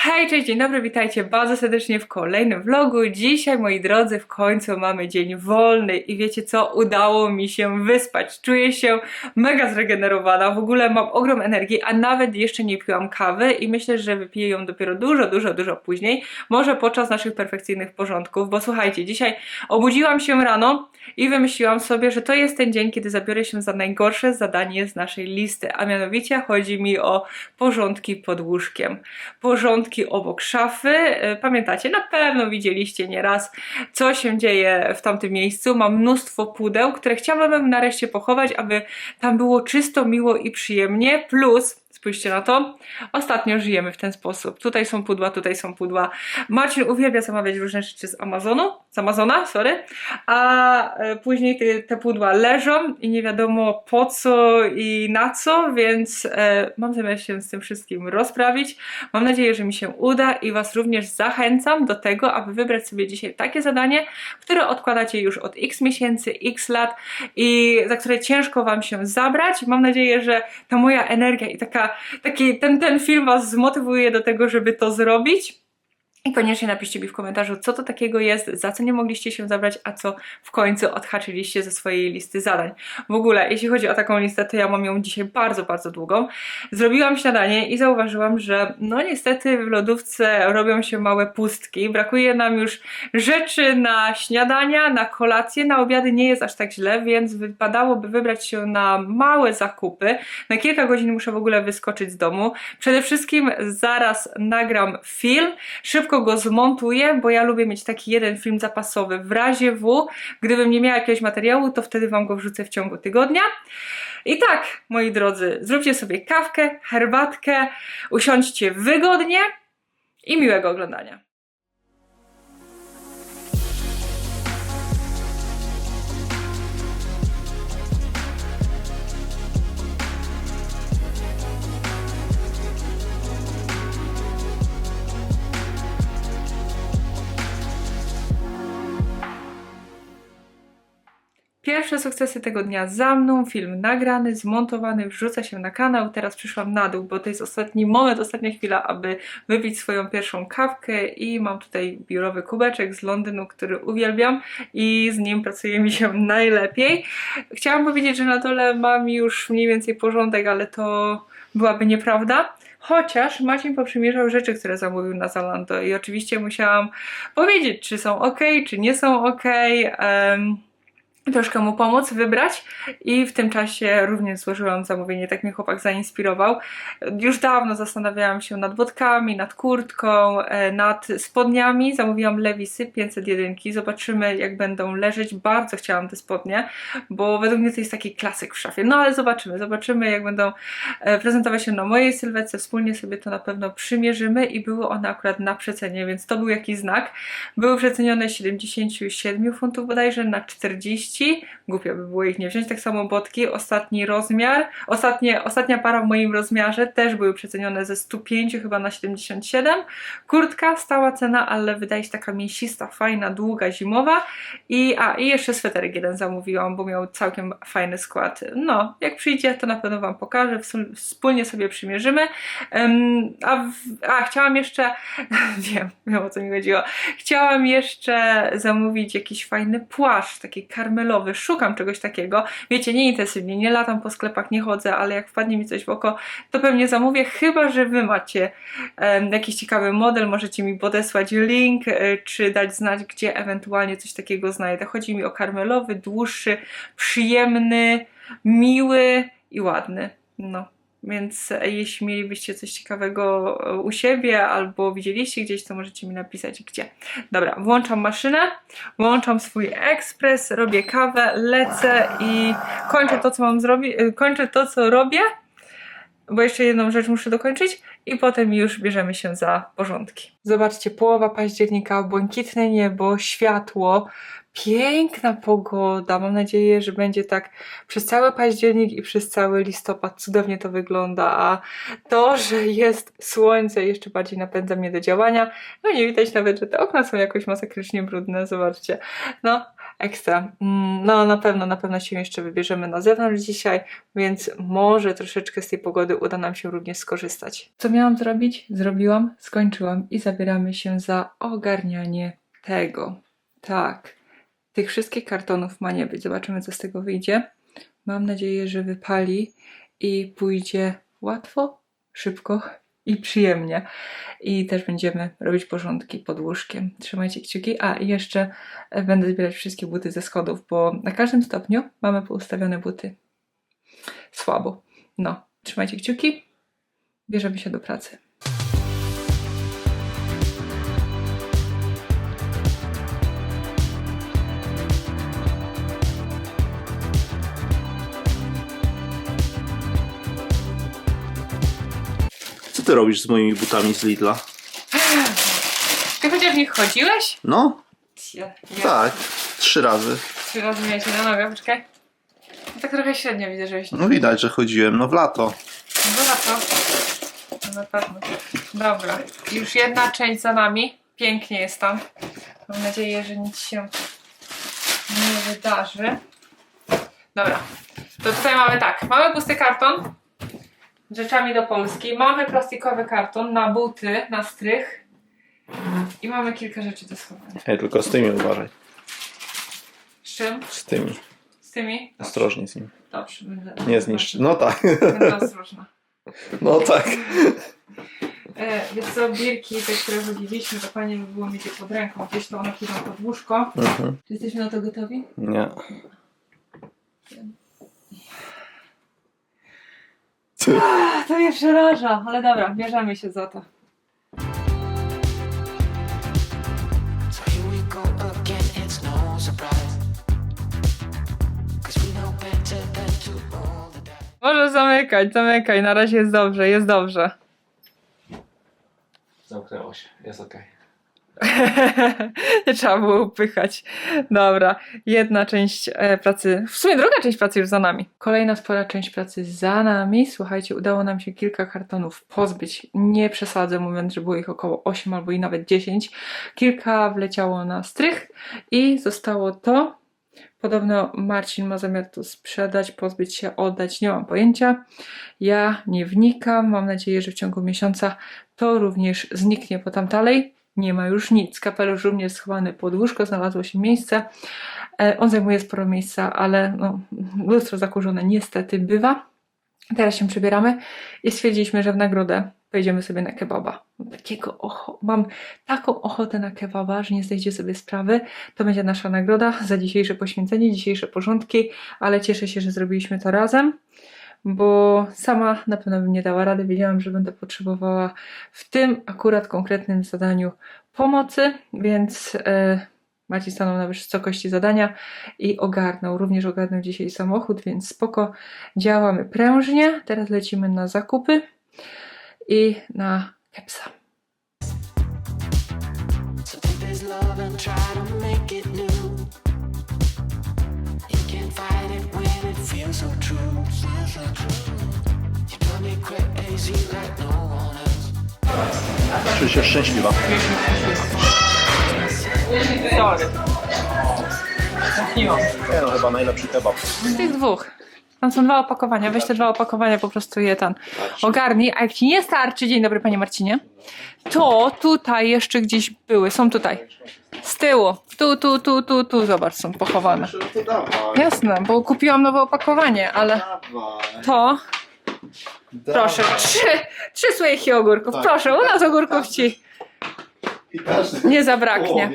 Hej, cześć, dzień dobry, witajcie bardzo serdecznie w kolejnym vlogu. Dzisiaj, moi drodzy, w końcu mamy dzień wolny i wiecie co? Udało mi się wyspać. Czuję się mega zregenerowana, w ogóle mam ogrom energii, a nawet jeszcze nie piłam kawy i myślę, że wypiję ją dopiero dużo, dużo, dużo później. Może podczas naszych perfekcyjnych porządków, bo słuchajcie, dzisiaj obudziłam się rano i wymyśliłam sobie, że to jest ten dzień, kiedy zabiorę się za najgorsze zadanie z naszej listy, a mianowicie chodzi mi o porządki pod łóżkiem. Porządki obok szafy. E, Pamiętacie, na pewno widzieliście nieraz, co się dzieje w tamtym miejscu. Mam mnóstwo pudeł, które chciałabym nareszcie pochować, aby tam było czysto, miło i przyjemnie. Plus, spójrzcie na to, ostatnio żyjemy w ten sposób. Tutaj są pudła, tutaj są pudła. Marcin uwielbia zamawiać różne rzeczy z Amazonu, z Amazona, sorry, a e, później te, te pudła leżą i nie wiadomo po co i na co, więc e, mam zamiar się z tym wszystkim rozprawić. Mam nadzieję, że mi się uda i Was również zachęcam do tego, aby wybrać sobie dzisiaj takie zadanie, które odkładacie już od x miesięcy, x lat i za które ciężko Wam się zabrać. Mam nadzieję, że ta moja energia i taka, taki, ten, ten film Was zmotywuje do tego, żeby to zrobić. I koniecznie napiszcie mi w komentarzu, co to takiego jest, za co nie mogliście się zabrać, a co w końcu odhaczyliście ze swojej listy zadań. W ogóle, jeśli chodzi o taką listę, to ja mam ją dzisiaj bardzo, bardzo długą. Zrobiłam śniadanie i zauważyłam, że no niestety w lodówce robią się małe pustki. Brakuje nam już rzeczy na śniadania, na kolację, na obiady nie jest aż tak źle, więc wypadałoby wybrać się na małe zakupy. Na kilka godzin muszę w ogóle wyskoczyć z domu. Przede wszystkim zaraz nagram film, szybko go zmontuję, bo ja lubię mieć taki jeden film zapasowy. W razie W, gdybym nie miała jakiegoś materiału, to wtedy Wam go wrzucę w ciągu tygodnia. I tak, moi drodzy, zróbcie sobie kawkę, herbatkę, usiądźcie wygodnie i miłego oglądania. Pierwsze sukcesy tego dnia za mną, film nagrany, zmontowany, wrzuca się na kanał. Teraz przyszłam na dół, bo to jest ostatni moment, ostatnia chwila, aby wypić swoją pierwszą kawkę i mam tutaj biurowy kubeczek z Londynu, który uwielbiam i z nim pracuje mi się najlepiej. Chciałam powiedzieć, że na dole mam już mniej więcej porządek, ale to byłaby nieprawda. Chociaż Maciej poprzymierzał rzeczy, które zamówił na Zalando i oczywiście musiałam powiedzieć, czy są ok, czy nie są ok. Um, troszkę mu pomóc wybrać i w tym czasie również złożyłam zamówienie, tak mnie chłopak zainspirował. Już dawno zastanawiałam się nad botkami, nad kurtką, e, nad spodniami. Zamówiłam Lewisy 501. Zobaczymy jak będą leżeć. Bardzo chciałam te spodnie, bo według mnie to jest taki klasyk w szafie. No ale zobaczymy, zobaczymy jak będą e, prezentować się na mojej sylwetce. Wspólnie sobie to na pewno przymierzymy i były one akurat na przecenie, więc to był jakiś znak. Były przecenione 77 funtów bodajże na 40 Głupio by było ich nie wziąć. Tak samo botki, ostatni rozmiar, ostatnie, ostatnia para w moim rozmiarze też były przecenione ze 105 chyba na 77. Kurtka, stała cena, ale wydaje się taka mięsista, fajna, długa, zimowa. I, a, i jeszcze sweterek jeden zamówiłam, bo miał całkiem fajny skład. No, jak przyjdzie, to na pewno Wam pokażę, wspólnie sobie przymierzymy. Um, a, a, chciałam jeszcze, wiem, wiem o co mi chodziło, chciałam jeszcze zamówić jakiś fajny płaszcz, taki karmelowy, szukam czegoś takiego. Wiecie, nie intensywnie, nie latam po sklepach, nie chodzę, ale jak wpadnie mi coś w oko, to pewnie zamówię, chyba że Wy macie um, jakiś ciekawy model, możecie mi podesłać link, y, czy dać znać, gdzie ewentualnie coś takiego znajdę. Chodzi mi o karmelowy, dłuższy, przyjemny, miły i ładny. No. Więc jeśli mielibyście coś ciekawego u siebie albo widzieliście gdzieś, to możecie mi napisać gdzie. Dobra, włączam maszynę, włączam swój ekspres, robię kawę, lecę i kończę to, co mam zrobić, kończę to, co robię, bo jeszcze jedną rzecz muszę dokończyć i potem już bierzemy się za porządki. Zobaczcie, połowa października, błękitne niebo, światło, piękna pogoda. Mam nadzieję, że będzie tak przez cały październik i przez cały listopad. Cudownie to wygląda, a to, że jest słońce jeszcze bardziej napędza mnie do działania. No nie widać nawet, że te okna są jakoś masakrycznie brudne, zobaczcie. No, ekstra. Mm, No na pewno, na pewno się jeszcze wybierzemy na zewnątrz dzisiaj, więc może troszeczkę z tej pogody uda nam się również skorzystać. Co miałam zrobić? Zrobiłam, skończyłam i zabieramy się za ogarnianie tego. Tak, tych wszystkich kartonów ma nie być. Zobaczymy, co z tego wyjdzie. Mam nadzieję, że wypali i pójdzie łatwo, szybko i przyjemnie. I też będziemy robić porządki pod łóżkiem. Trzymajcie kciuki. A i jeszcze e, będę zbierać wszystkie buty ze schodów, bo na każdym stopniu mamy poustawione buty. Słabo. No, trzymajcie kciuki. Bierzemy się do pracy. Ty robisz z moimi butami z Lidla? Ty chociaż w nich chodziłeś? No, Ja, ja tak. Trzy razy. Trzy razy miałeś na nogę, poczekaj. No tak trochę średnio widzę, żeś No widać, że chodziłem. No w lato. No na to. No na pewno. Dobra, już jedna część za nami. Pięknie jest tam. Mam nadzieję, że nic się nie wydarzy. Dobra, to tutaj mamy tak. Mamy pusty karton rzeczami do Polski. Mamy plastikowy karton na buty, na strych. I mamy kilka rzeczy do schowania. Ej, tylko z tymi uważaj. Z czym? Z tymi. Z tymi? Ostrożnie z nimi. Dobrze, będę. Nie zniszczy. No tak. Będę ostrożna. No tak. E, wiesz co, birki, te, które chodziliśmy, to fajnie by było mieć je pod ręką. Gdzieś to one pójdą pod łóżko. Mhm. Czy jesteśmy na to gotowi? Nie. to mnie przeraża, ale dobra, bierzemy się za to. So here we go again, it's no surprise. Cause we know better than to roll the dice. Może zamykać, zamykaj, na razie jest dobrze, jest dobrze. Zamknęło się. Jest okej. Nie trzeba było upychać. Dobra, jedna część e, pracy, w sumie druga część pracy już za nami. Kolejna spora część pracy za nami. Słuchajcie, udało nam się kilka kartonów pozbyć. Nie przesadzę, mówiąc, że było ich około 8 albo i nawet 10. Kilka wleciało na strych i zostało to. Podobno Marcin ma zamiar to sprzedać, pozbyć się, oddać, nie mam pojęcia. Ja nie wnikam. Mam nadzieję, że w ciągu miesiąca to również zniknie, bo tam dalej nie ma już nic. Kapelusz również schowany pod łóżko, znalazło się miejsce. E, On zajmuje sporo miejsca, ale no, lustro zakurzone niestety bywa. Teraz się przebieramy i stwierdziliśmy, że w nagrodę pojedziemy sobie na kebaba. Takiego ocho- mam taką ochotę na kebaba, że nie zdajecie sobie sprawy. To będzie nasza nagroda za dzisiejsze poświęcenie, dzisiejsze porządki, ale cieszę się, że zrobiliśmy to razem, bo sama na pewno bym nie dała rady. Wiedziałam, że będę potrzebowała w tym akurat konkretnym zadaniu pomocy, więc e, Maciej stanął na wysokości zadania i ogarnął, również ogarnął dzisiaj samochód, więc spoko, działamy prężnie. Teraz lecimy na zakupy i na kepsa. So feels so true. You drive me crazy like no one else. Czuję się szczęśliwa. Sorry. Zamkniłam. Nie no, chyba najlepszy kebab. Z tych dwóch. Tam są dwa opakowania, weź te dwa opakowania, po prostu je ten ogarnij, a jak ci nie starczy, dzień dobry panie Marcinie, to tutaj jeszcze gdzieś były, są tutaj, tyłu, tu, tu, tu, tu, tu, zobacz, są pochowane. To dawaj. Jasne, bo kupiłam nowe opakowanie, ale Dawaj. to, proszę, trzy, trzy słoiki ogórków, Tak. proszę, u nas ogórków ci I każdy... nie zabraknie.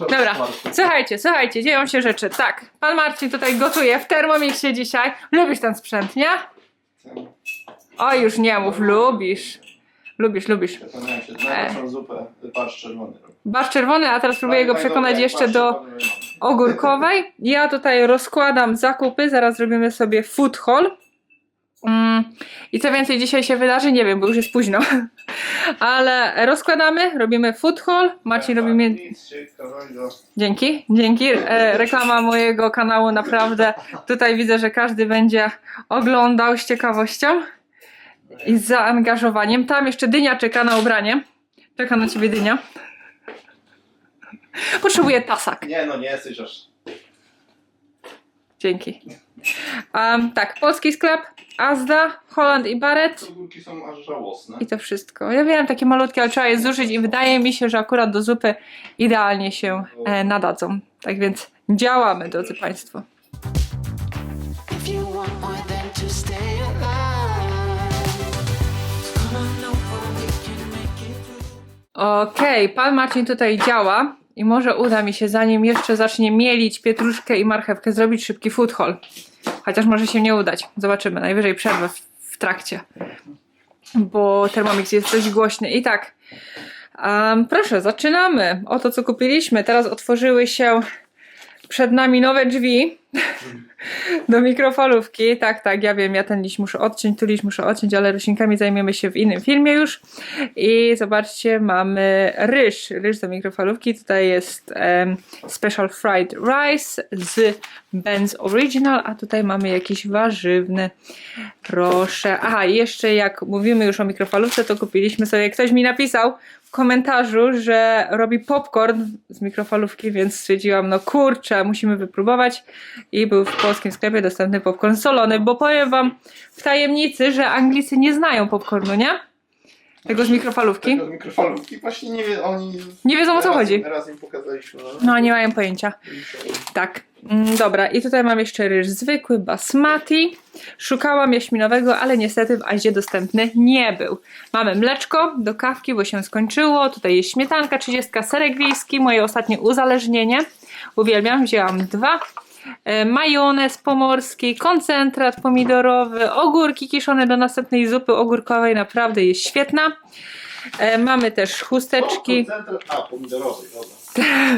Dobra, słuchajcie, słuchajcie, dzieją się rzeczy. Tak, pan Marcin tutaj gotuje w Thermomixie dzisiaj. Lubisz ten sprzęt, nie? O, już nie mów, lubisz. Lubisz, lubisz. Przekonałem się. Najlepszą zupę. Barsz czerwony. robi. Barsz czerwony, a teraz próbuję go Tak, przekonać tak, jeszcze do ogórkowej. Ja tutaj rozkładam zakupy, zaraz zrobimy sobie food haul. Mm, I co więcej dzisiaj się wydarzy, nie wiem, bo już jest późno. Ale rozkładamy, robimy food haul. Marcin robi mnie Nic ciekawego. Dzięki, dzięki. E, reklama mojego kanału naprawdę tutaj widzę, że każdy będzie oglądał z ciekawością i z zaangażowaniem. Tam jeszcze dynia czeka na ubranie. Czeka na ciebie dynia. Potrzebuję tasak. Nie no, nie jesteś aż... Dzięki. Um, tak, polski sklep, Azda, Holland i Barrett. Te są aż żałosne. I to wszystko. Ja wiem, takie malutkie, ale trzeba je zużyć i wydaje mi się, że akurat do zupy idealnie się e, nadadzą. Tak więc działamy, drodzy Państwo. If you want more than to stay alive, Okej, pan Marcin tutaj działa i może uda mi się, zanim jeszcze zacznie mielić pietruszkę i marchewkę, zrobić szybki food haul. Chociaż może się nie udać. Zobaczymy. Najwyżej przerwę w, w trakcie. Bo Thermomix jest dość głośny. I tak, em, proszę, zaczynamy. Oto co kupiliśmy. Teraz otworzyły się przed nami nowe drzwi do mikrofalówki. Tak, tak, ja wiem, ja ten liść muszę odciąć, tu liść muszę odciąć, ale roślinkami zajmiemy się w innym filmie już. I zobaczcie, mamy ryż, ryż do mikrofalówki. Tutaj jest em, Special Fried Rice z Ben's Original, a tutaj mamy jakiś warzywny. Proszę. Aha, jeszcze jak mówimy już o mikrofalówce, to kupiliśmy sobie, ktoś mi napisał komentarzu, że robi popcorn z mikrofalówki, więc stwierdziłam, no kurczę, musimy wypróbować. I był w polskim sklepie dostępny popcorn solony, bo powiem wam w tajemnicy, że Anglicy nie znają popcornu, nie? Tego z mikrofalówki. Tego z mikrofalówki właśnie nie wie, oni... Nie wiedzą, o co raz, chodzi. Raz im pokazaliśmy. No, nie mają pojęcia. Tak. Mm, Dobra, i tutaj mam jeszcze ryż zwykły, basmati. Szukałam jaśminowego, ale niestety w Azie dostępny nie był. Mamy mleczko do kawki, bo się skończyło. Tutaj jest śmietanka 30, serek wiejski, moje ostatnie uzależnienie. Uwielbiam, wzięłam dwa. E, Majonez pomorski, koncentrat pomidorowy, ogórki kiszone do następnej zupy ogórkowej, naprawdę jest świetna. E, Mamy też chusteczki. O, koncentrat- A, pomidorowy, dobra.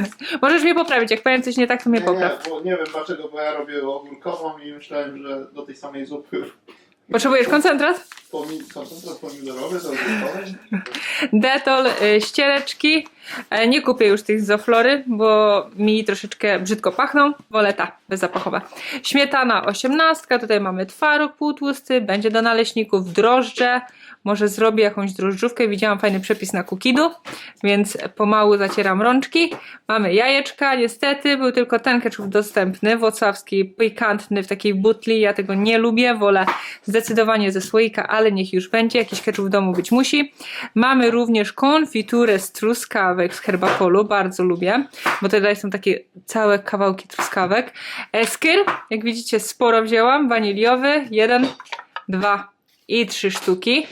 Możesz mnie poprawić, jak powiem coś nie tak, to mnie Nie, popraw. nie, bo nie wiem dlaczego, bo ja robię ogórkową i myślałem, że do tej samej zupy Potrzebujesz koncentrat? Detol, y, ściereczki. E, Nie kupię już tych z Zoflory, bo mi troszeczkę brzydko pachną. Wolę ta, bezzapachowa. Śmietana 18, tutaj mamy twaróg półtłusty, będzie do naleśników drożdże. Może zrobię jakąś drożdżówkę. Widziałam fajny przepis na kukidu, więc pomału zacieram rączki. Mamy jajeczka, niestety był tylko ten ketchup dostępny, włocławski, pikantny w takiej butli. Ja tego nie lubię, wolę zdecydowanie ze słoika, ale niech już będzie. Jakiś ketchup w domu być musi. Mamy również konfiturę z truskawek z herbapolu, bardzo lubię, bo tutaj są takie całe kawałki truskawek. Eskir, jak widzicie, sporo wzięłam, waniliowy, jeden, dwa i trzy sztuki.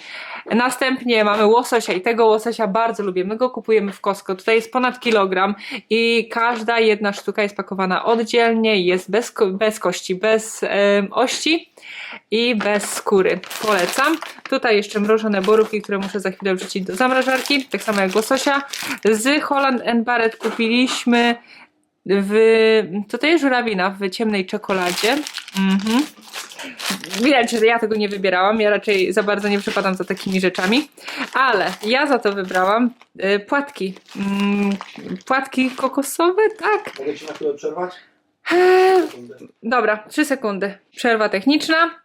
Następnie mamy łososia i tego łososia bardzo lubię. My go kupujemy w Costco. Tutaj jest ponad kilogram i każda jedna sztuka jest pakowana oddzielnie, jest bez, bez kości, bez em, ości i bez skóry. Polecam. Tutaj jeszcze mrożone borówki, które muszę za chwilę wrzucić do zamrażarki, tak samo jak łososia. Z Holland and Barrett kupiliśmy w, tutaj jest żurawina w ciemnej czekoladzie. Mhm. Widać, że ja tego nie wybierałam. Ja raczej za bardzo nie przepadam za takimi rzeczami. Ale ja za to wybrałam y, płatki. Mm, płatki kokosowe, tak. Mogę Ci na chwilę przerwać? Eee, Dobra, 3 sekundy. Przerwa techniczna.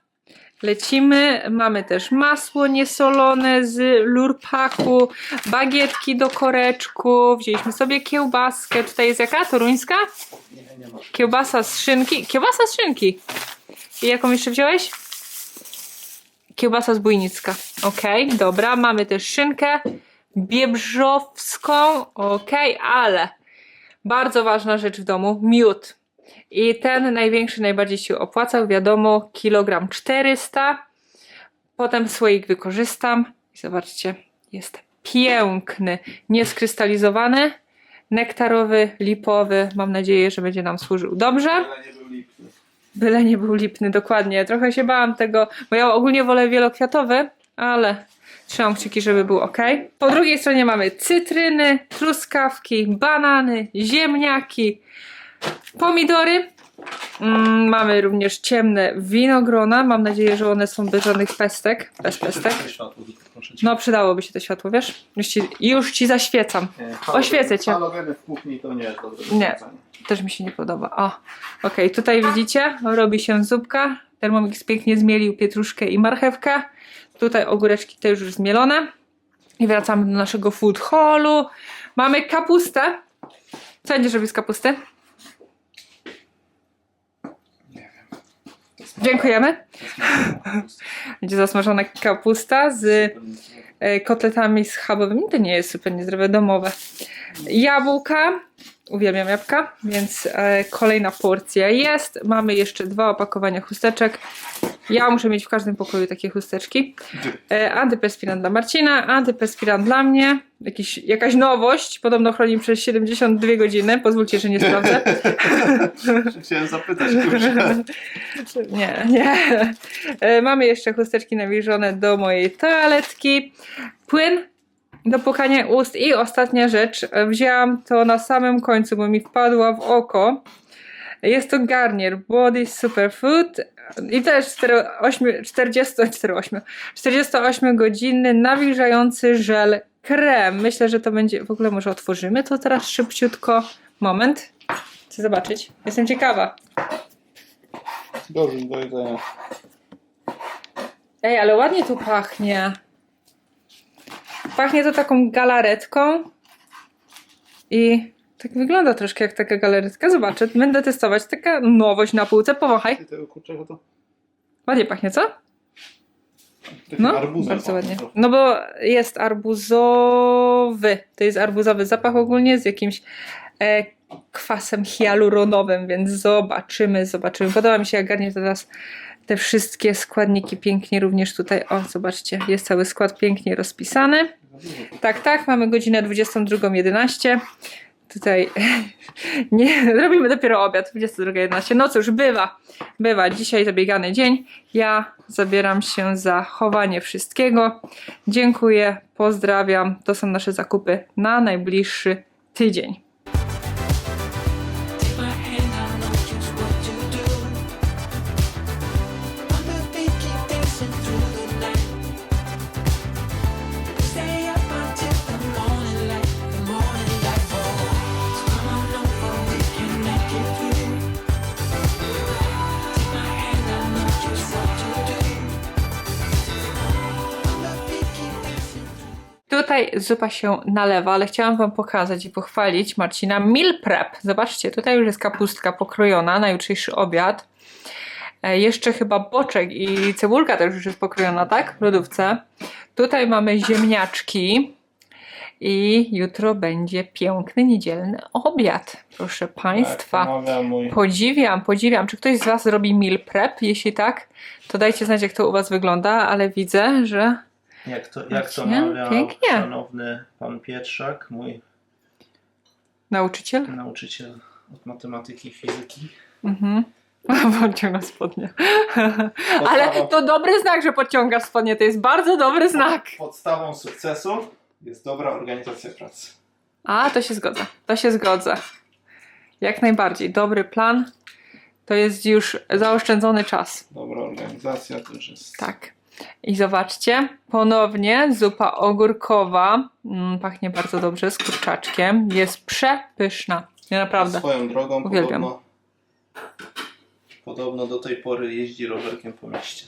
Lecimy. Mamy też masło niesolone z lurpaku, bagietki do koreczku. Wzięliśmy sobie kiełbaskę. Tutaj jest jaka? Toruńska? Nie, nie masz. Kiełbasa z szynki. Kiełbasa z szynki. I jaką jeszcze wziąłeś? Kiełbasa z bujnicka. Okej, dobra. Mamy też szynkę biebrzowską. Okej, ale bardzo ważna rzecz w domu. Miód. I ten największy najbardziej się opłacał. Wiadomo, kilogram 400. Potem słoik wykorzystam. I zobaczcie, jest piękny, nieskrystalizowany, nektarowy, lipowy. Mam nadzieję, że będzie nam służył dobrze. Ale nie był lipny. Byle nie był lipny, dokładnie. Trochę się bałam tego, bo ja ogólnie wolę wielokwiatowy, ale trzymam kciuki, żeby był ok. Po drugiej stronie mamy cytryny, truskawki, banany, ziemniaki, pomidory. Mm, mamy również ciemne winogrona. Mam nadzieję, że one są bez żadnych pestek. Bez pestek. No, przydałoby się to światło, wiesz? Już ci, już ci zaświecam. Oświecę cię. Halogeny w kuchni to nie jest dobre Nie. Też mi się nie podoba. O, okej, tutaj widzicie, robi się zupka. Thermomix pięknie zmielił pietruszkę i marchewkę. Tutaj ogóreczki też już zmielone. I wracamy do naszego food hallu. Mamy kapustę. Co będziesz robił z kapusty? Nie wiem. Dziękujemy. Będzie zasmażona kapusta z e, kotletami schabowymi. To nie jest super niezdrowe, domowe. Jabłka. Uwielbiam jabłka, więc e, kolejna porcja jest. Mamy jeszcze dwa opakowania chusteczek. Ja muszę mieć w każdym pokoju takie chusteczki. E, antyperspirant dla Marcina, antyperspirant dla mnie. Jakiś, jakaś nowość. Podobno chroni przez 72 godziny. Pozwólcie, że nie sprawdzę. Chciałem zapytać, kurczę. Nie, nie. E, Mamy jeszcze chusteczki nawilżone do mojej toaletki. Płyn do płukania ust i ostatnia rzecz. e, Wzięłam to na samym końcu, bo mi wpadła w oko. Jest to Garnier Body Superfood i też 48, 40, 48, 48 godzinny nawilżający żel krem. Myślę, że to będzie, w ogóle może otworzymy to teraz szybciutko. Moment. Chcę zobaczyć. Jestem ciekawa. Dobrze, do jedzenia. Ej, ale ładnie tu pachnie. Pachnie to taką galaretką. I tak wygląda troszkę jak taka galaretka. Zobaczę, będę testować. Taka nowość na półce. Powąchaj. I tego kurczaka to Ładnie pachnie, co? takim No, bardzo ładnie. trochę. No bo jest arbuzowy. To jest arbuzowy zapach ogólnie z jakimś e, kwasem hialuronowym, więc zobaczymy, zobaczymy. Podoba mi się jak garnie teraz te wszystkie składniki pięknie również tutaj. O, zobaczcie, jest cały skład pięknie rozpisany. Tak, tak, mamy godzinę 22.11. Tutaj nie, robimy dopiero obiad, 22.11. No cóż, bywa, bywa. Dzisiaj zabiegany dzień. Ja zabieram się za chowanie wszystkiego. Dziękuję, pozdrawiam. To są nasze zakupy na najbliższy tydzień. Tutaj zupa się nalewa, ale chciałam Wam pokazać i pochwalić Marcina meal prep. Zobaczcie, tutaj już jest kapustka pokrojona na jutrzejszy obiad. E, Jeszcze chyba boczek i cebulka też już jest pokrojona, tak? W lodówce. Tutaj mamy ziemniaczki i jutro będzie piękny niedzielny obiad. Proszę Państwa. Tak. Podziwiam, podziwiam. Czy ktoś z Was robi meal prep? Jeśli tak, to dajcie znać, jak to u Was wygląda, ale widzę, że Jak to, jak to mawiał pięknie. szanowny pan Pietrzak, mój nauczyciel. nauczyciel od matematyki i fizyki. Mhm. Podciąga spodnie. Ale Podstawą, to dobry znak, że podciągasz spodnie. To jest bardzo dobry znak. podstawą sukcesu jest dobra organizacja pracy. A, to się zgodza. To się zgodza. Jak najbardziej. Dobry plan. To jest już zaoszczędzony czas. Dobra organizacja to już jest. Tak. I zobaczcie, ponownie zupa ogórkowa. Mm, pachnie bardzo dobrze z kurczaczkiem. Jest przepyszna. Nie naprawdę. Swoją drogą Uwielbiam. podobno, podobno do tej pory jeździ rowerkiem po mieście.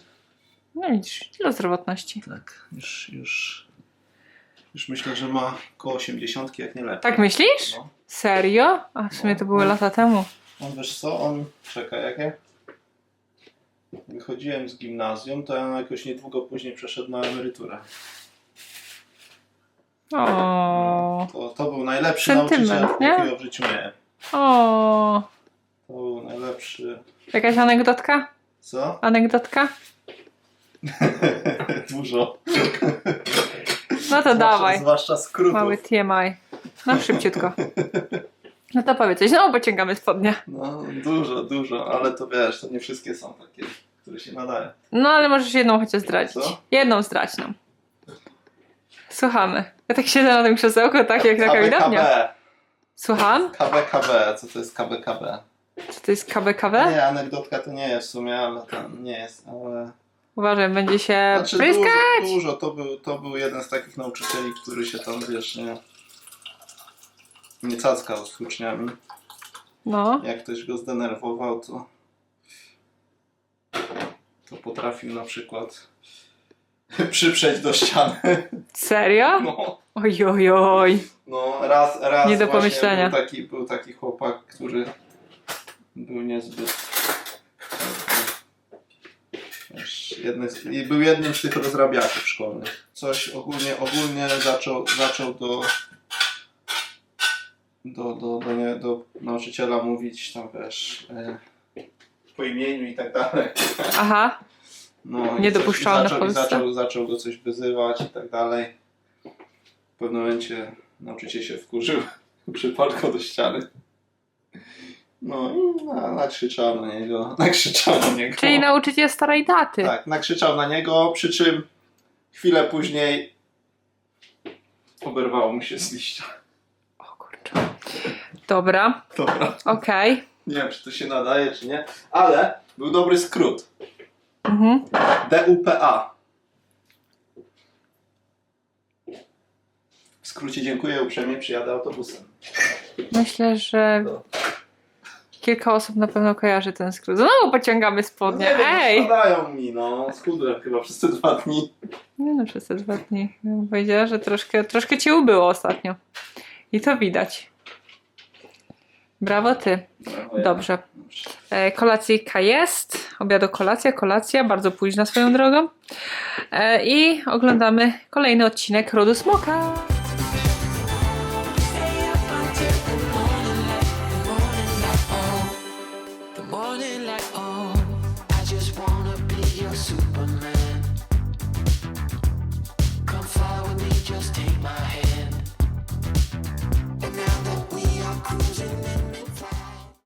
No widzisz, tyle zdrowotności. Tak, już, już, już myślę, że ma koło 80, jak nie lepiej. Tak myślisz? No. Serio? A w sumie to były lata temu. On wiesz co, on, czekaj, jak ja wychodziłem z gimnazjum, to on jakoś niedługo później przeszedł na emeryturę. O, To, to był najlepszy Sentyment, nauczyciel, nie? jakiego w życiu miałem. o. To był najlepszy, Jakaś anegdotka? co? Anegdotka? Dużo. No to Zwłaszcza- dawaj. Zwłaszcza skrótów. Mały TMI. No szybciutko. No to powiedz coś. No pociągamy spodnie. No, dużo, dużo, ale to wiesz, to nie wszystkie są takie, które się nadają. No ale możesz jedną chociaż zdradzić. Co? Jedną zdradź nam. Słuchamy. Ja tak siedzę na tym krzesełku, tak jak taka widownia. KBKB. Słucham? KBKB, co to jest KBKB? Czy to jest KBKW? Nie, anegdotka to nie jest w sumie, ale to nie jest, ale... Uważaj, będzie się Znaczy pryskać. dużo, dużo, to był, to był jeden z takich nauczycieli, który się tam, wiesz, nie... Nie cackał z uczniami. No. Jak ktoś go zdenerwował, to... To potrafił na przykład przyprzeć do ściany. Serio? No. Oj, oj, oj. No, raz, raz Nie do właśnie pomyślenia. Był taki, był taki chłopak, który był niezbyt jedny z, I był jednym z tych rozrabiaków szkolnych. Coś ogólnie, ogólnie zaczął, zaczął do, do, do, do, nie, do nauczyciela mówić tam wiesz e, po imieniu i tak dalej. Aha, No, Niedopuszczalne coś- i zaczął, Polsce. zaczął, zaczął go coś wyzywać i tak dalej. W pewnym momencie nauczyciel się wkurzył, przypadł do ściany. No i na, nakrzyczał na niego, nakrzyczał na niego. czyli nauczyciel starej daty. Tak, nakrzyczał na niego, przy czym chwilę później oberwało mu się z liścia. Dobra, Dobra, okej. nie wiem czy to się nadaje czy nie, ale był dobry skrót. Mhm. DUPA. W skrócie dziękuję uprzejmie, przyjadę autobusem. Myślę, że No. kilka osób na pewno kojarzy ten skrót. Znowu pociągamy spodnie. No nie wiem, Ej! Spadają mi, no. Schudłem chyba przez te dwa dni. Nie no, przez te dwa dni. Ja bym powiedziała, że troszkę, troszkę cię ubyło ostatnio. I to widać. Brawo ty. Dobrze. E, kolacyjka jest. Obiadu kolacja, kolacja. Bardzo późna swoją drogą. E, I oglądamy kolejny odcinek Rodu Smoka.